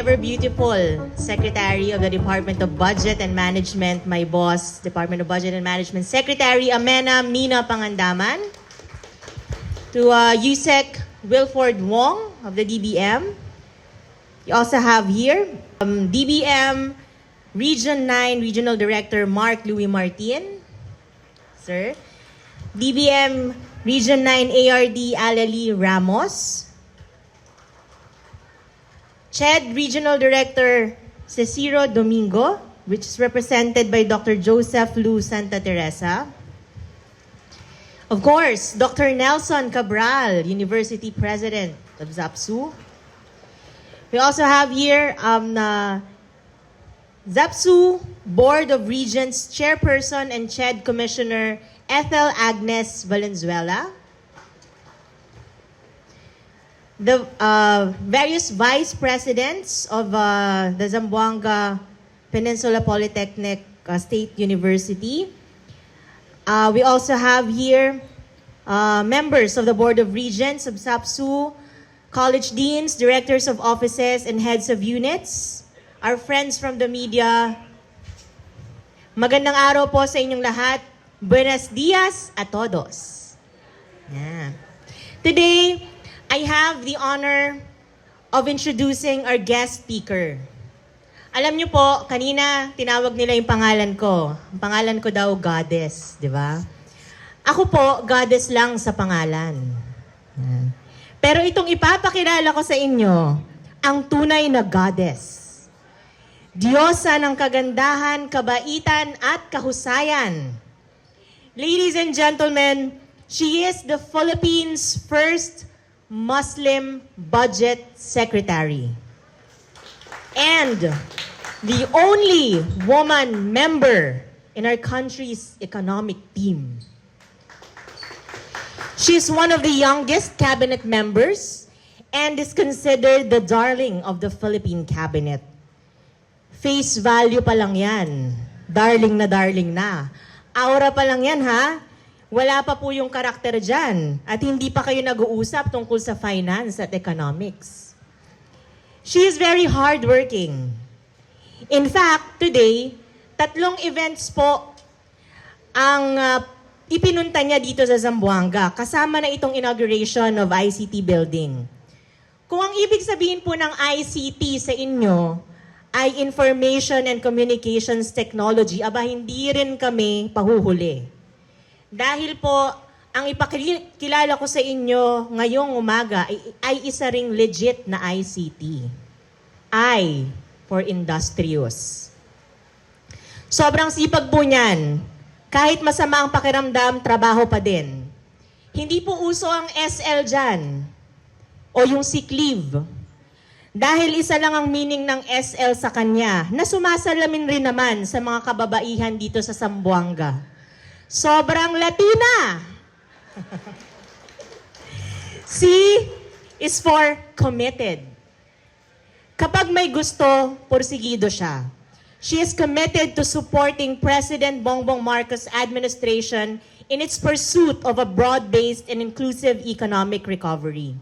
ever beautiful Secretary of the Department of Budget and Management, my boss, Department of Budget and Management Secretary Amena Mina Pangandaman. To uh, Yusek Wilford Wong of the DBM. You also have here um, DBM Region 9 Regional Director Mark Louis Martin. Sir. DBM Region 9 ARD Alali Ramos. CHED Regional Director Ceciro Domingo, which is represented by Dr. Joseph Lu Santa Teresa. Of course, Dr. Nelson Cabral, University President of ZAPSU. We also have here um, ZAPSU Board of Regents Chairperson and CHED Commissioner Ethel Agnes Valenzuela. The uh, various vice presidents of uh, the Zamboanga Peninsula Polytechnic uh, State University. Uh, we also have here uh, members of the Board of Regents of SAPSU, college deans, directors of offices, and heads of units, our friends from the media. Magandang araw po sa inyong lahat. Buenos dias a todos. Yeah. Today, have the honor of introducing our guest speaker. Alam niyo po, kanina tinawag nila yung pangalan ko. Ang pangalan ko daw, Goddess, di ba? Ako po, Goddess lang sa pangalan. Pero itong ipapakilala ko sa inyo, ang tunay na Goddess. Diyosa ng kagandahan, kabaitan at kahusayan. Ladies and gentlemen, she is the Philippines' first Muslim budget secretary. And the only woman member in our country's economic team. She is one of the youngest cabinet members and is considered the darling of the Philippine cabinet. Face value pa lang yan. Darling na darling na. Aura pa lang yan ha. Wala pa po yung karakter dyan. At hindi pa kayo nag-uusap tungkol sa finance at economics. She is very hardworking. In fact, today, tatlong events po ang uh, ipinunta niya dito sa Zamboanga, kasama na itong inauguration of ICT building. Kung ang ibig sabihin po ng ICT sa inyo ay Information and Communications Technology, aba hindi rin kami pahuhuli. Dahil po, ang ipakilala ko sa inyo ngayong umaga ay, ay isa ring legit na ICT. I for industrious. Sobrang sipag po niyan. Kahit masama ang pakiramdam, trabaho pa din. Hindi po uso ang SL dyan o yung sick leave. Dahil isa lang ang meaning ng SL sa kanya na sumasalamin rin naman sa mga kababaihan dito sa Sambuanga. Sobrang Latina! C is for committed. Kapag may gusto, porsigido siya. She is committed to supporting President Bongbong Marcos' administration in its pursuit of a broad-based and inclusive economic recovery.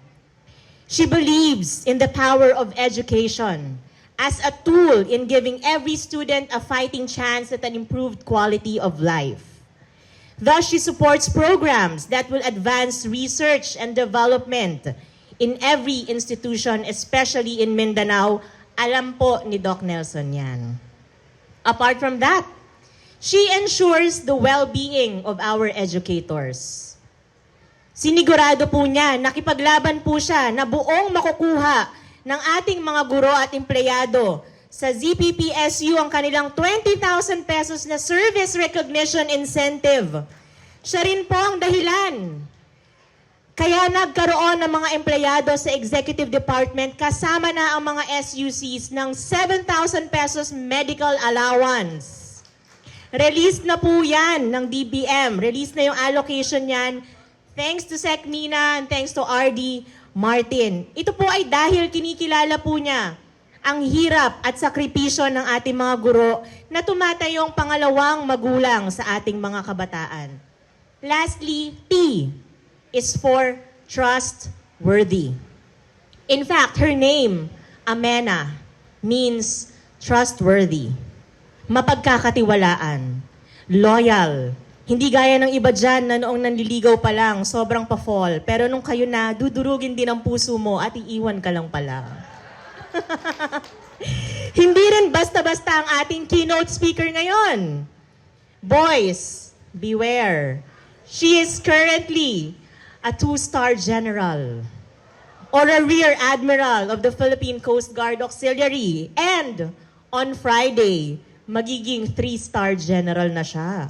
She believes in the power of education as a tool in giving every student a fighting chance at an improved quality of life. Thus, she supports programs that will advance research and development in every institution, especially in Mindanao. Alam po ni Doc Nelson yan. Apart from that, she ensures the well-being of our educators. Sinigurado po niya, nakipaglaban po siya na buong makukuha ng ating mga guro at empleyado sa ZPPSU ang kanilang 20,000 pesos na service recognition incentive. Siya rin po ang dahilan. Kaya nagkaroon ng mga empleyado sa executive department kasama na ang mga SUCs ng 7,000 pesos medical allowance. Released na po yan ng DBM. Released na yung allocation yan. Thanks to Sec Mina and thanks to RD Martin. Ito po ay dahil kinikilala po niya ang hirap at sakripisyo ng ating mga guro na tumatayong pangalawang magulang sa ating mga kabataan. Lastly, T is for trustworthy. In fact, her name, Amena, means trustworthy, mapagkakatiwalaan, loyal. Hindi gaya ng iba dyan na noong nanliligaw pa lang, sobrang pa-fall. Pero nung kayo na, dudurugin din ang puso mo at iiwan ka lang pala. Hindi rin basta-basta ang ating keynote speaker ngayon. Boys, beware. She is currently a two-star general or a rear admiral of the Philippine Coast Guard Auxiliary. And on Friday, magiging three-star general na siya.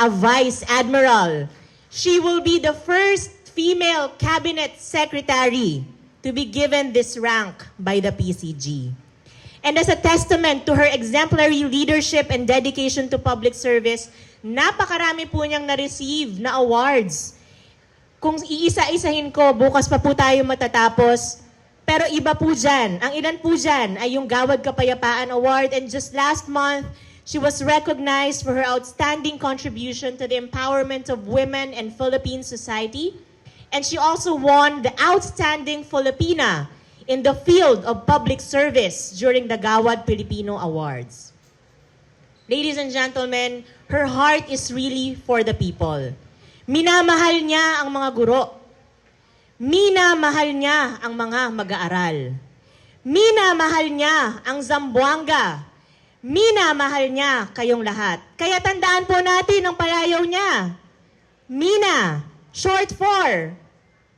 A vice admiral. She will be the first female cabinet secretary to be given this rank by the PCG. And as a testament to her exemplary leadership and dedication to public service, napakarami po niyang na-receive na awards. Kung iisa-isahin ko, bukas pa po tayo matatapos. Pero iba po dyan. Ang ilan po dyan ay yung Gawad Kapayapaan Award. And just last month, she was recognized for her outstanding contribution to the empowerment of women and Philippine society. And she also won the Outstanding Filipina in the field of public service during the Gawad Filipino Awards. Ladies and gentlemen, her heart is really for the people. Minamahal niya ang mga guro. Minamahal niya ang mga mag-aaral. Minamahal niya ang Zamboanga. Minamahal niya kayong lahat. Kaya tandaan po natin ang palayaw niya. Mina, short for,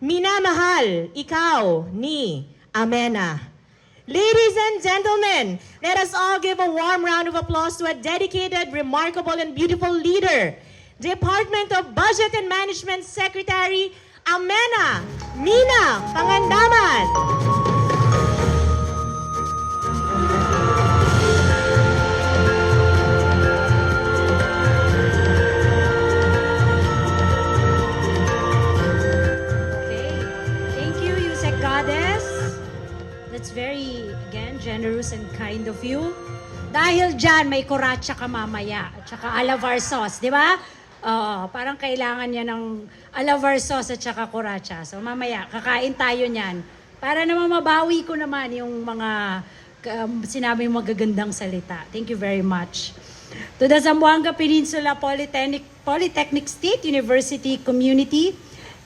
minamahal, ikaw, ni Amena. Ladies and gentlemen, let us all give a warm round of applause to a dedicated, remarkable, and beautiful leader, Department of Budget and Management Secretary, Amena Mina Pangandaman. That's very, again, generous and kind of you. Dahil dyan, may kuratsa ka mamaya. At saka alavar sauce, di ba? Oo, parang kailangan niya ng alavar sauce at saka kuratsa. So mamaya, kakain tayo niyan. Para naman mabawi ko naman yung mga um, sinabi yung magagandang salita. Thank you very much. To the Zamboanga Peninsula Polytechnic, Polytechnic State University Community,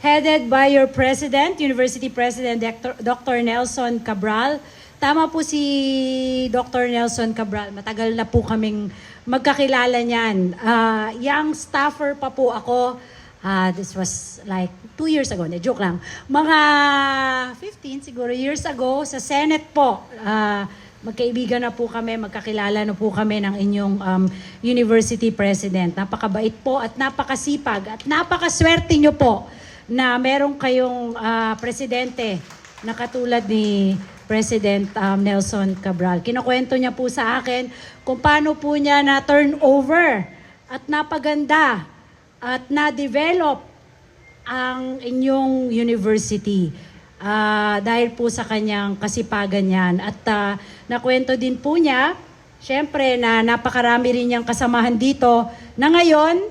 headed by your President, University President Dr. Nelson Cabral. Tama po si Dr. Nelson Cabral. Matagal na po kaming magkakilala niyan. Ah, young staffer pa po ako. Ah, this was like two years ago. Hindi, joke lang. Mga 15 siguro years ago sa Senate po. Ah, magkaibigan na po kami, magkakilala na po kami ng inyong um, university president. Napakabait po at napakasipag at napakaswerte nyo po na meron kayong ah, presidente na katulad ni President um, Nelson Cabral. Kinakwento niya po sa akin kung paano po niya na turn over at napaganda at na-develop ang inyong university. Ah, dahil po sa kanyang kasipagan yan. At ah, nakwento din po niya, syempre na napakarami rin niyang kasamahan dito na ngayon,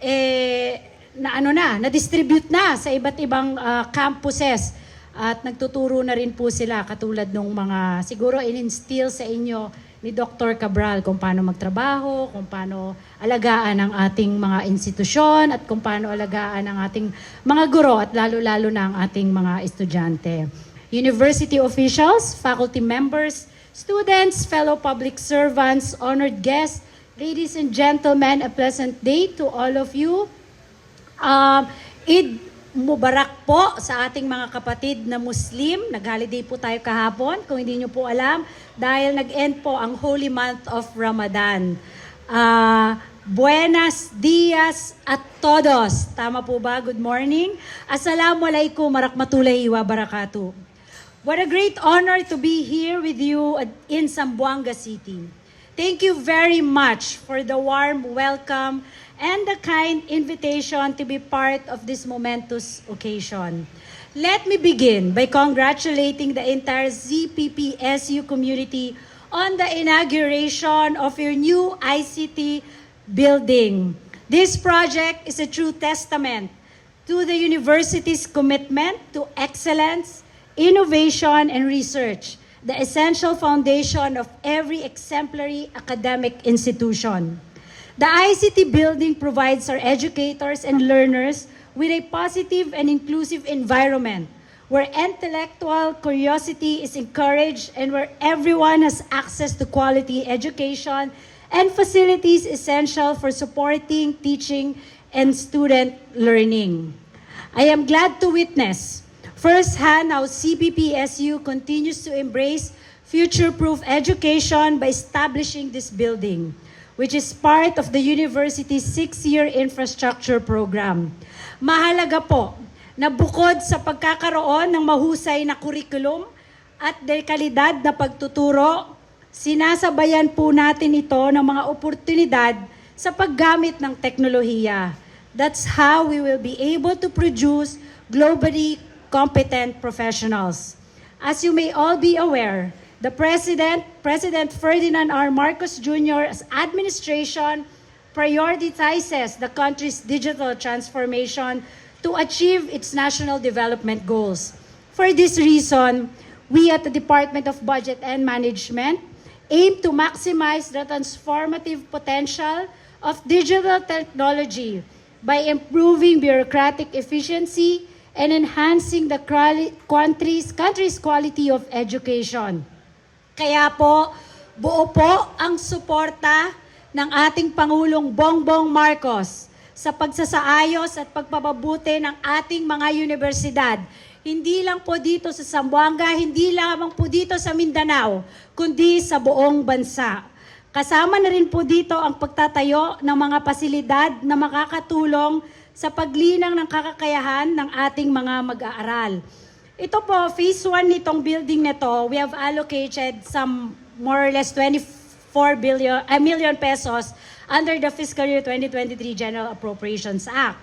eh, na ano na, na-distribute na sa iba't ibang ah, campuses. At nagtuturo na rin po sila katulad nung mga siguro in-instill sa inyo ni Dr. Cabral kung paano magtrabaho, kung paano alagaan ang ating mga institusyon at kung paano alagaan ang ating mga guro at lalo-lalo na ang ating mga estudyante. University officials, faculty members, students, fellow public servants, honored guests, ladies and gentlemen, a pleasant day to all of you. Um, Eid Mubarak po sa ating mga kapatid na Muslim. Nag-holiday po tayo kahapon, kung hindi nyo po alam, dahil nag-end po ang holy month of Ramadan. Ah, buenas dias at todos. Tama po ba? Good morning. Assalamualaikum warahmatullahi wabarakatuh. What a great honor to be here with you in Zamboanga City. Thank you very much for the warm welcome and the kind invitation to be part of this momentous occasion. Let me begin by congratulating the entire ZPPSU community on the inauguration of your new ICT building. This project is a true testament to the university's commitment to excellence, innovation, and research, the essential foundation of every exemplary academic institution. The ICT building provides our educators and learners with a positive and inclusive environment where intellectual curiosity is encouraged and where everyone has access to quality education and facilities essential for supporting teaching and student learning. I am glad to witness firsthand how CPPSU continues to embrace future-proof education by establishing this building, which is part of the university's six-year infrastructure program. Mahalaga po na bukod sa pagkakaroon ng mahusay na kurikulum at dekalidad na pagtuturo, sinasabayan po natin ito ng mga oportunidad sa paggamit ng teknolohiya. That's how we will be able to produce globally competent professionals. As you may all be aware, the President, President Ferdinand R. Marcos Jr.'s administration prioritizes the country's digital transformation to achieve its national development goals. For this reason, we at the Department of Budget and Management aim to maximize the transformative potential of digital technology by improving bureaucratic efficiency and enhancing the country's, country's quality of education. Kaya po, buo po ang suporta ng ating Pangulong Bongbong Marcos sa pagsasaayos at pagpapabuti ng ating mga universidad. Hindi lang po dito sa Zamboanga, hindi lamang po dito sa Mindanao, kundi sa buong bansa. Kasama na rin po dito ang pagtatayo ng mga pasilidad na makakatulong sa paglinang ng kakakayahan ng ating mga mag-aaral. Ito po, phase 1 nitong building na to, we have allocated some more or less 24 billion, a million pesos under the fiscal year 2023 General Appropriations Act.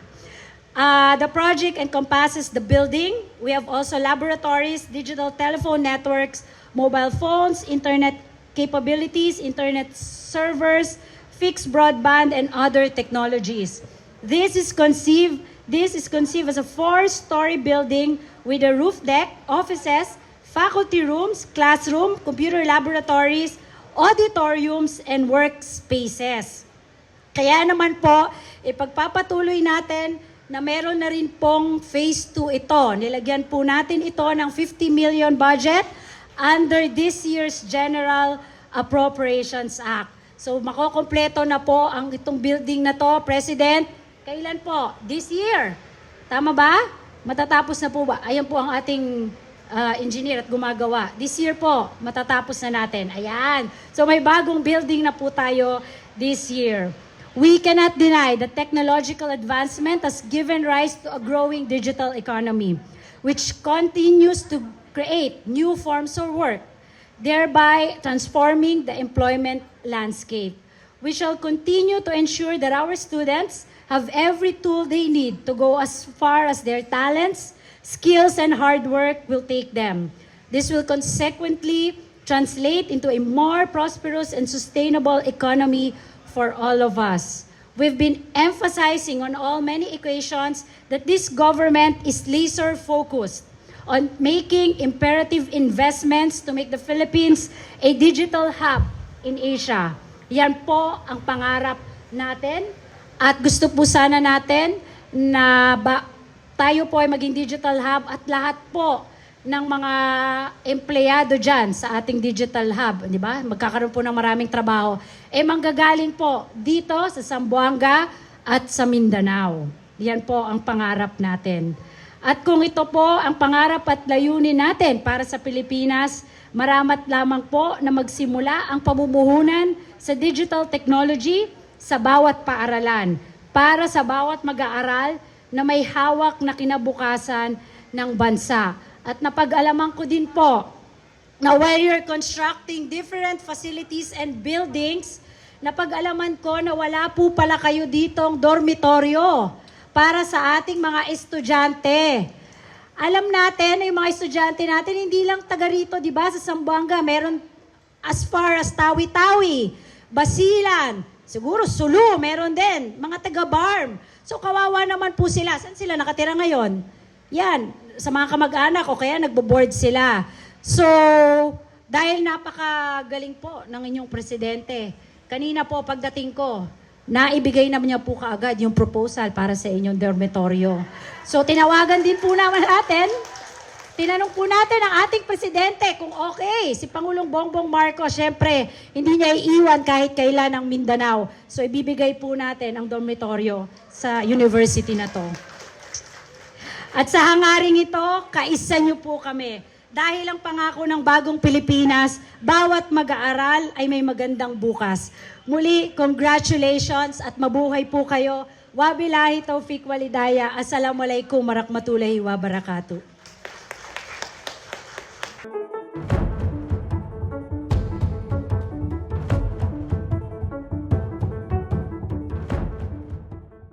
Uh, the project encompasses the building. We have also laboratories, digital telephone networks, mobile phones, internet capabilities, internet servers, fixed broadband, and other technologies. This is conceived, this is conceived as a four-story building with a roof deck, offices, faculty rooms, classroom, computer laboratories, auditoriums, and workspaces. Kaya naman po, ipagpapatuloy natin na meron na rin pong phase 2 ito. Nilagyan po natin ito ng 50 million budget under this year's General Appropriations Act. So makokompleto na po ang itong building na to, President. Kailan po? This year. Tama ba? Matatapos na po ba? Ayan po ang ating uh, engineer at gumagawa. This year po, matatapos na natin. Ayan. So may bagong building na po tayo this year. We cannot deny that technological advancement has given rise to a growing digital economy, which continues to create new forms of work, thereby transforming the employment landscape. We shall continue to ensure that our students have every tool they need to go as far as their talents, skills, and hard work will take them. This will consequently translate into a more prosperous and sustainable economy for all of us. We've been emphasizing on all many occasions that this government is laser focused on making imperative investments to make the Philippines a digital hub in Asia. Yan po ang pangarap natin at gusto po sana natin na ba, tayo po ay maging digital hub at lahat po ng mga empleyado dyan sa ating digital hub, di ba? Magkakaroon po ng maraming trabaho. Eh, manggagaling po dito sa Zamboanga at sa Mindanao. Yan po ang pangarap natin. At kung ito po ang pangarap at layunin natin para sa Pilipinas, maramat lamang po na magsimula ang pamumuhunan sa digital technology sa bawat paaralan para sa bawat mag-aaral na may hawak na kinabukasan ng bansa. At napag-alaman ko din po na while you're constructing different facilities and buildings, napag-alaman ko na wala po pala kayo ditong dormitoryo para sa ating mga estudyante. Alam natin na yung mga estudyante natin, hindi lang taga rito, di ba, sa Zamboanga, meron as far as Tawi-Tawi, Basilan, siguro Sulu, meron din, mga taga-Barm. So kawawa naman po sila. Saan sila nakatira ngayon? Yan, sa mga kamag-anak o kaya nagbo-board sila. So, Dahil napakagaling po ng inyong presidente. Kanina po pagdating ko, naibigay naman niya po kaagad yung proposal para sa inyong dormitoryo. So tinawagan din po naman natin, tinanong po natin ang ating presidente kung okay, si Pangulong Bongbong Marcos, syempre, hindi niya iiwan kahit kailan ang Mindanao. So ibibigay po natin ang dormitoryo sa university na to. At sa hangaring ito, kaisa niyo po kami. Dahil ang pangako ng bagong Pilipinas, bawat mag-aaral ay may magandang bukas. Muli, congratulations at mabuhay po kayo. Wabilahi taufiq walidaya. Assalamualaikum warahmatullahi wabarakatuh.